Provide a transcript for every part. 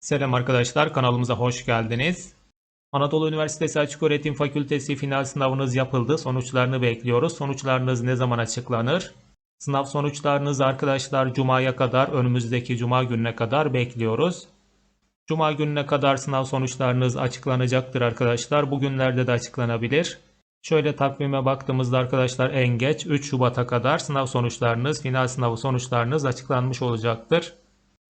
Selam arkadaşlar, kanalımıza hoş geldiniz. Anadolu Üniversitesi Açıköğretim Fakültesi final sınavınız yapıldı. Sonuçlarını bekliyoruz. Sonuçlarınız ne zaman açıklanır? Sınav sonuçlarınız arkadaşlar Cuma'ya kadar, önümüzdeki Cuma gününe kadar bekliyoruz. Cuma gününe kadar sınav sonuçlarınız açıklanacaktır arkadaşlar. Bugünlerde de açıklanabilir. Şöyle takvime baktığımızda arkadaşlar en geç 3 Şubat'a kadar sınav sonuçlarınız, final sınavı sonuçlarınız açıklanmış olacaktır.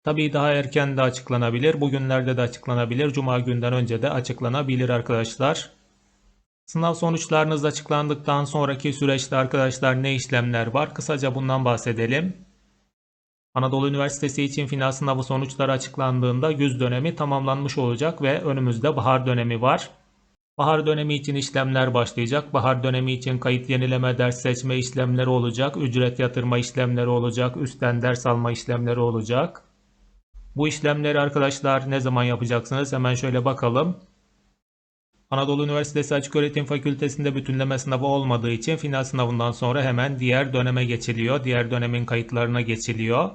Tabii daha erken de açıklanabilir. Bugünlerde de açıklanabilir. Cuma günden önce de açıklanabilir arkadaşlar. Sınav sonuçlarınız açıklandıktan sonraki süreçte arkadaşlar ne işlemler var? Kısaca bundan bahsedelim. Anadolu Üniversitesi için final sınavı sonuçları açıklandığında güz dönemi tamamlanmış olacak ve önümüzde bahar dönemi var. Bahar dönemi için işlemler başlayacak. Bahar dönemi için kayıt yenileme, ders seçme işlemleri olacak. Ücret yatırma işlemleri olacak. Üstten ders alma işlemleri olacak. Bu işlemleri arkadaşlar ne zaman yapacaksınız? Hemen şöyle bakalım. Anadolu Üniversitesi Açıköğretim Fakültesinde bütünleme sınavı olmadığı için final sınavından sonra hemen diğer döneme geçiliyor. Diğer dönemin kayıtlarına geçiliyor.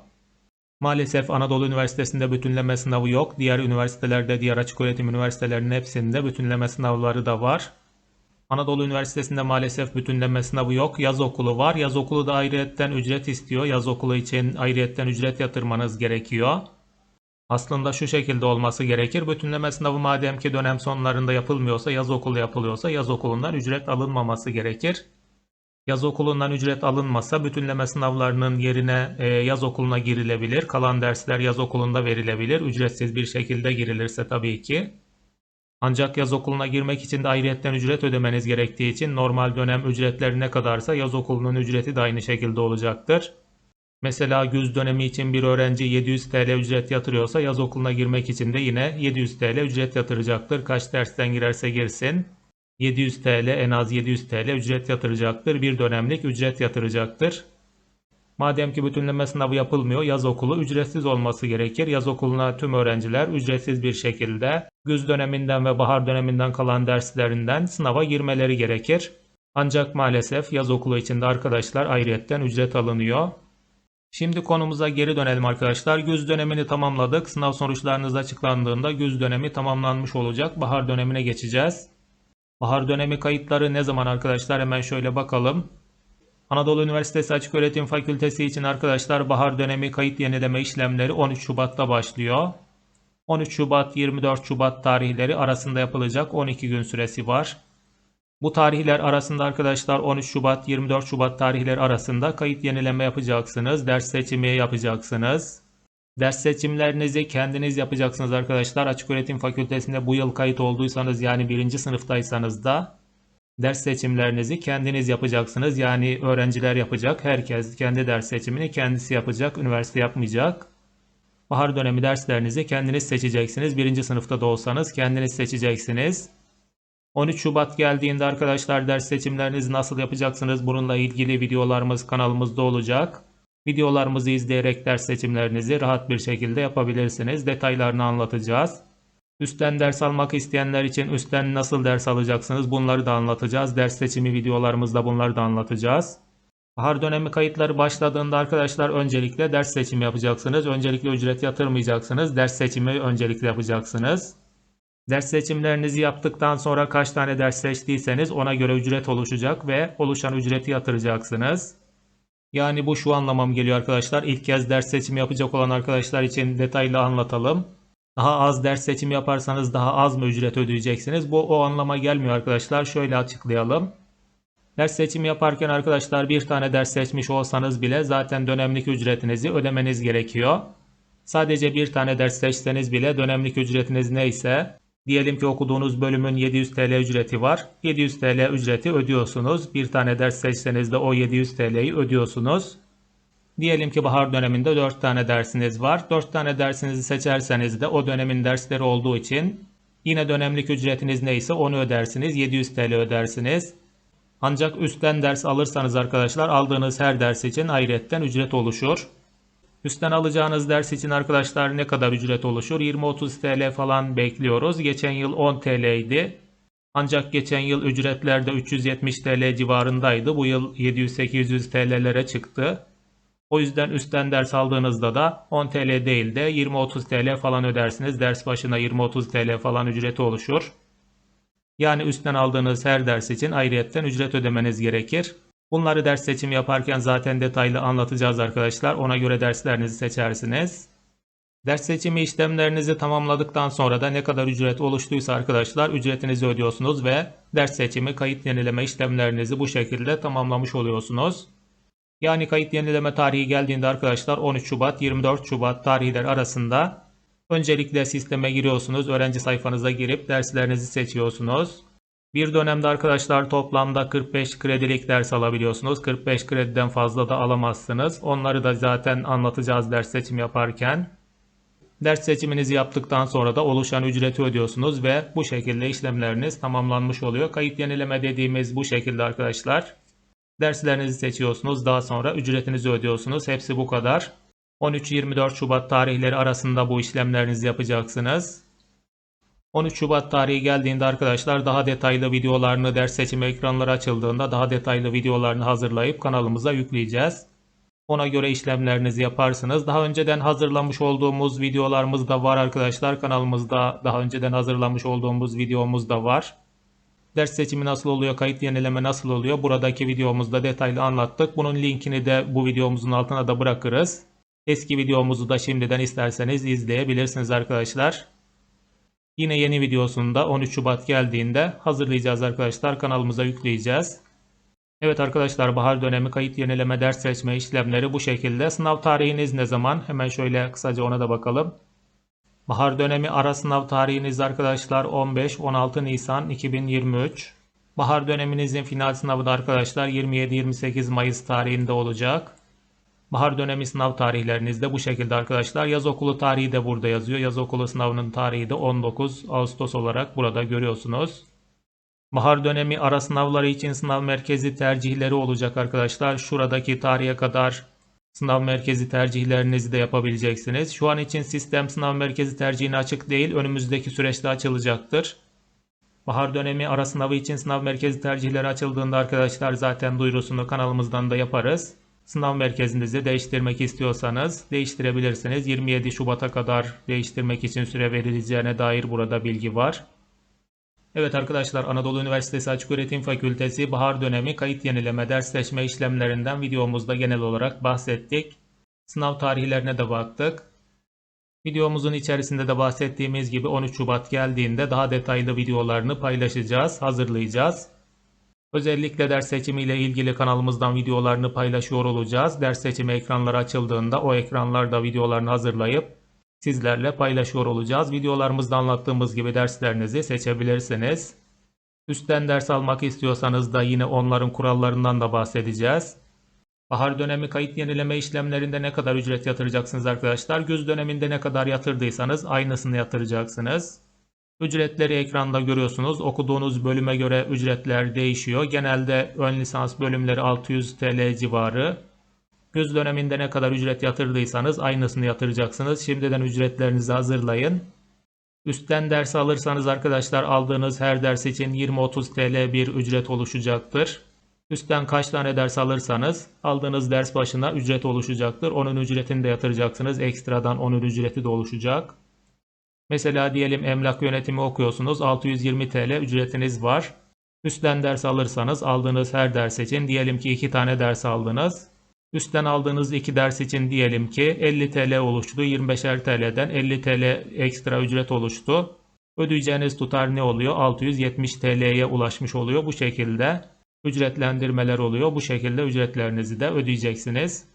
Maalesef Anadolu Üniversitesi'nde bütünleme sınavı yok. Diğer üniversitelerde, diğer açıköğretim üniversitelerinin hepsinde bütünleme sınavları da var. Anadolu Üniversitesi'nde maalesef bütünleme sınavı yok. Yaz okulu var. Yaz okulu da ayrıyetten ücret istiyor. Yaz okulu için ayrıyetten ücret yatırmanız gerekiyor. Aslında şu şekilde olması gerekir. Bütünleme sınavı madem ki dönem sonlarında yapılmıyorsa, yaz okulu yapılıyorsa yaz okulundan ücret alınmaması gerekir. Yaz okulundan ücret alınmasa bütünleme sınavlarının yerine e, yaz okuluna girilebilir. Kalan dersler yaz okulunda verilebilir. Ücretsiz bir şekilde girilirse tabii ki. Ancak yaz okuluna girmek için de ayrıyetten ücret ödemeniz gerektiği için normal dönem ücretleri ne kadarsa yaz okulunun ücreti de aynı şekilde olacaktır. Mesela güz dönemi için bir öğrenci 700 TL ücret yatırıyorsa yaz okuluna girmek için de yine 700 TL ücret yatıracaktır. Kaç dersten girerse girsin 700 TL en az 700 TL ücret yatıracaktır. Bir dönemlik ücret yatıracaktır. Madem ki bütünleme sınavı yapılmıyor yaz okulu ücretsiz olması gerekir. Yaz okuluna tüm öğrenciler ücretsiz bir şekilde güz döneminden ve bahar döneminden kalan derslerinden sınava girmeleri gerekir. Ancak maalesef yaz okulu içinde arkadaşlar ayrıyetten ücret alınıyor. Şimdi konumuza geri dönelim arkadaşlar. Güz dönemini tamamladık. Sınav sonuçlarınız açıklandığında güz dönemi tamamlanmış olacak. Bahar dönemine geçeceğiz. Bahar dönemi kayıtları ne zaman arkadaşlar? Hemen şöyle bakalım. Anadolu Üniversitesi Açıköğretim Fakültesi için arkadaşlar bahar dönemi kayıt yenileme işlemleri 13 Şubat'ta başlıyor. 13 Şubat 24 Şubat tarihleri arasında yapılacak 12 gün süresi var. Bu tarihler arasında arkadaşlar 13 Şubat 24 Şubat tarihleri arasında kayıt yenileme yapacaksınız. Ders seçimi yapacaksınız. Ders seçimlerinizi kendiniz yapacaksınız arkadaşlar. Açıköğretim Fakültesinde bu yıl kayıt olduysanız yani birinci sınıftaysanız da ders seçimlerinizi kendiniz yapacaksınız. Yani öğrenciler yapacak. Herkes kendi ders seçimini kendisi yapacak. Üniversite yapmayacak. Bahar dönemi derslerinizi kendiniz seçeceksiniz. Birinci sınıfta da olsanız kendiniz seçeceksiniz. 13 Şubat geldiğinde arkadaşlar ders seçimlerinizi nasıl yapacaksınız? Bununla ilgili videolarımız kanalımızda olacak. Videolarımızı izleyerek ders seçimlerinizi rahat bir şekilde yapabilirsiniz. Detaylarını anlatacağız. Üstten ders almak isteyenler için üstten nasıl ders alacaksınız bunları da anlatacağız. Ders seçimi videolarımızda bunları da anlatacağız. Bahar dönemi kayıtları başladığında arkadaşlar öncelikle ders seçimi yapacaksınız. Öncelikle ücret yatırmayacaksınız. Ders seçimi öncelikle yapacaksınız. Ders seçimlerinizi yaptıktan sonra kaç tane ders seçtiyseniz ona göre ücret oluşacak ve oluşan ücreti yatıracaksınız. Yani bu şu anlamam geliyor arkadaşlar. İlk kez ders seçimi yapacak olan arkadaşlar için detaylı anlatalım. Daha az ders seçimi yaparsanız daha az mı ücret ödeyeceksiniz? Bu o anlama gelmiyor arkadaşlar. Şöyle açıklayalım. Ders seçimi yaparken arkadaşlar bir tane ders seçmiş olsanız bile zaten dönemlik ücretinizi ödemeniz gerekiyor. Sadece bir tane ders seçseniz bile dönemlik ücretiniz neyse Diyelim ki okuduğunuz bölümün 700 TL ücreti var. 700 TL ücreti ödüyorsunuz. Bir tane ders seçseniz de o 700 TL'yi ödüyorsunuz. Diyelim ki bahar döneminde 4 tane dersiniz var. 4 tane dersinizi seçerseniz de o dönemin dersleri olduğu için yine dönemlik ücretiniz neyse onu ödersiniz. 700 TL ödersiniz. Ancak üstten ders alırsanız arkadaşlar aldığınız her ders için ayrıyetten ücret oluşur. Üstten alacağınız ders için arkadaşlar ne kadar ücret oluşur? 20-30 TL falan bekliyoruz. Geçen yıl 10 TL idi. Ancak geçen yıl ücretler de 370 TL civarındaydı. Bu yıl 700-800 TL'lere çıktı. O yüzden üstten ders aldığınızda da 10 TL değil de 20-30 TL falan ödersiniz. Ders başına 20-30 TL falan ücreti oluşur. Yani üstten aldığınız her ders için ayrıyetten ücret ödemeniz gerekir. Bunları ders seçimi yaparken zaten detaylı anlatacağız arkadaşlar. Ona göre derslerinizi seçersiniz. Ders seçimi işlemlerinizi tamamladıktan sonra da ne kadar ücret oluştuysa arkadaşlar ücretinizi ödüyorsunuz ve ders seçimi kayıt yenileme işlemlerinizi bu şekilde tamamlamış oluyorsunuz. Yani kayıt yenileme tarihi geldiğinde arkadaşlar 13 Şubat 24 Şubat tarihler arasında öncelikle sisteme giriyorsunuz. Öğrenci sayfanıza girip derslerinizi seçiyorsunuz. Bir dönemde arkadaşlar toplamda 45 kredilik ders alabiliyorsunuz. 45 krediden fazla da alamazsınız. Onları da zaten anlatacağız ders seçim yaparken. Ders seçiminizi yaptıktan sonra da oluşan ücreti ödüyorsunuz ve bu şekilde işlemleriniz tamamlanmış oluyor. Kayıt yenileme dediğimiz bu şekilde arkadaşlar. Derslerinizi seçiyorsunuz. Daha sonra ücretinizi ödüyorsunuz. Hepsi bu kadar. 13-24 Şubat tarihleri arasında bu işlemlerinizi yapacaksınız. 13 Şubat tarihi geldiğinde arkadaşlar daha detaylı videolarını ders seçimi ekranları açıldığında daha detaylı videolarını hazırlayıp kanalımıza yükleyeceğiz. Ona göre işlemlerinizi yaparsınız. Daha önceden hazırlamış olduğumuz videolarımız da var arkadaşlar. Kanalımızda daha önceden hazırlamış olduğumuz videomuz da var. Ders seçimi nasıl oluyor, kayıt yenileme nasıl oluyor? Buradaki videomuzda detaylı anlattık. Bunun linkini de bu videomuzun altına da bırakırız. Eski videomuzu da şimdiden isterseniz izleyebilirsiniz arkadaşlar. Yine yeni videosunda 13 Şubat geldiğinde hazırlayacağız arkadaşlar. Kanalımıza yükleyeceğiz. Evet arkadaşlar bahar dönemi kayıt yenileme ders seçme işlemleri bu şekilde. Sınav tarihiniz ne zaman? Hemen şöyle kısaca ona da bakalım. Bahar dönemi ara sınav tarihiniz arkadaşlar 15-16 Nisan 2023. Bahar döneminizin final sınavı da arkadaşlar 27-28 Mayıs tarihinde olacak. Bahar dönemi sınav tarihleriniz de bu şekilde arkadaşlar. Yaz okulu tarihi de burada yazıyor. Yaz okulu sınavının tarihi de 19 Ağustos olarak burada görüyorsunuz. Bahar dönemi ara sınavları için sınav merkezi tercihleri olacak arkadaşlar. Şuradaki tarihe kadar sınav merkezi tercihlerinizi de yapabileceksiniz. Şu an için sistem sınav merkezi tercihine açık değil. Önümüzdeki süreçte açılacaktır. Bahar dönemi ara sınavı için sınav merkezi tercihleri açıldığında arkadaşlar zaten duyurusunu kanalımızdan da yaparız. Sınav merkezinizi değiştirmek istiyorsanız değiştirebilirsiniz. 27 Şubat'a kadar değiştirmek için süre verileceğine dair burada bilgi var. Evet arkadaşlar Anadolu Üniversitesi Açıköğretim Fakültesi bahar dönemi kayıt yenileme ders seçme işlemlerinden videomuzda genel olarak bahsettik. Sınav tarihlerine de baktık. Videomuzun içerisinde de bahsettiğimiz gibi 13 Şubat geldiğinde daha detaylı videolarını paylaşacağız, hazırlayacağız. Özellikle ders seçimi ile ilgili kanalımızdan videolarını paylaşıyor olacağız. Ders seçimi ekranları açıldığında o ekranlarda videolarını hazırlayıp sizlerle paylaşıyor olacağız. Videolarımızda anlattığımız gibi derslerinizi seçebilirsiniz. Üstten ders almak istiyorsanız da yine onların kurallarından da bahsedeceğiz. Bahar dönemi kayıt yenileme işlemlerinde ne kadar ücret yatıracaksınız arkadaşlar? Güz döneminde ne kadar yatırdıysanız aynısını yatıracaksınız. Ücretleri ekranda görüyorsunuz. Okuduğunuz bölüme göre ücretler değişiyor. Genelde ön lisans bölümleri 600 TL civarı. Güz döneminde ne kadar ücret yatırdıysanız aynısını yatıracaksınız. Şimdiden ücretlerinizi hazırlayın. Üstten ders alırsanız arkadaşlar aldığınız her ders için 20-30 TL bir ücret oluşacaktır. Üstten kaç tane ders alırsanız aldığınız ders başına ücret oluşacaktır. Onun ücretini de yatıracaksınız. Ekstradan onun ücreti de oluşacak. Mesela diyelim emlak yönetimi okuyorsunuz. 620 TL ücretiniz var. Üstten ders alırsanız aldığınız her ders için diyelim ki 2 tane ders aldınız. Üstten aldığınız 2 ders için diyelim ki 50 TL oluştu. 25'er TL'den 50 TL ekstra ücret oluştu. Ödeyeceğiniz tutar ne oluyor? 670 TL'ye ulaşmış oluyor. Bu şekilde ücretlendirmeler oluyor. Bu şekilde ücretlerinizi de ödeyeceksiniz.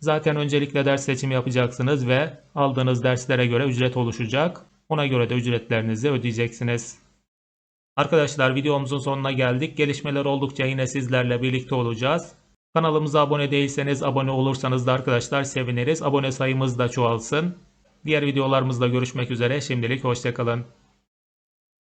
Zaten öncelikle ders seçimi yapacaksınız ve aldığınız derslere göre ücret oluşacak. Ona göre de ücretlerinizi ödeyeceksiniz. Arkadaşlar videomuzun sonuna geldik. Gelişmeler oldukça yine sizlerle birlikte olacağız. Kanalımıza abone değilseniz abone olursanız da arkadaşlar seviniriz. Abone sayımız da çoğalsın. Diğer videolarımızda görüşmek üzere. Şimdilik hoşçakalın.